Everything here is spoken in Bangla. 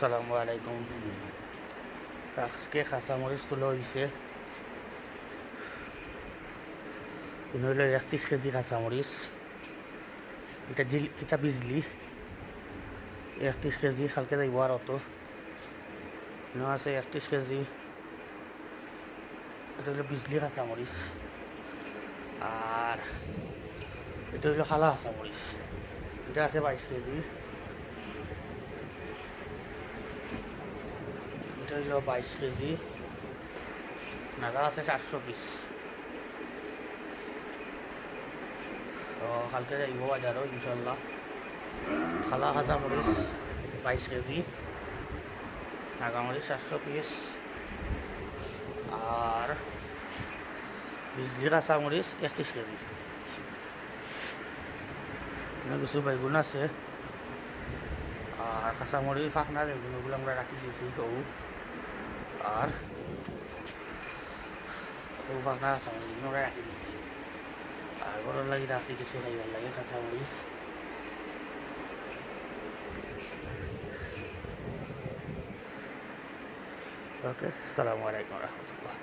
আসসালামু আলাইকুম। আজকে কাঁচামরিচ তুলে হয়েছে হইল একত্রিশ কেজি কাঁচামরিচ। এটা জিল, এটা বিজলি। একত্রিশ কেজি কালকে যাইব আর অত। এনে আছে একত্রিশ কেজি। এটা হইল বিজলি কাঁচামরিচ। আর এটা হইল খালা কাঁচামরিচ। এটা আছে বাইশ কেজি। এটা হইল বাইশ কেজি। নাগা আছে চারশো পিস। তো কালকে যাইব বাজারও ইনশাল্লাহ থালা কাঁচা মরিচ বাইশ কেজি। নাগামরিচ চারশো পিস আর বিজলি কাঁচা মরিচ একত্রিশ কেজি। কিছু বেগুন আছে। আর কাঁচামরিচ ফাঁকনা যেগুলো আমরা রাখি দিয়েছি ও আর ফাঁকনা কাঁচামরিচ আমরা রাখি দিয়েছি আর গরম লাগি আছে কিছু খাইবার লাগে কাঁচামরিচ ওকে, আসসালামু আলাইকুম রহমতুল্লাহ।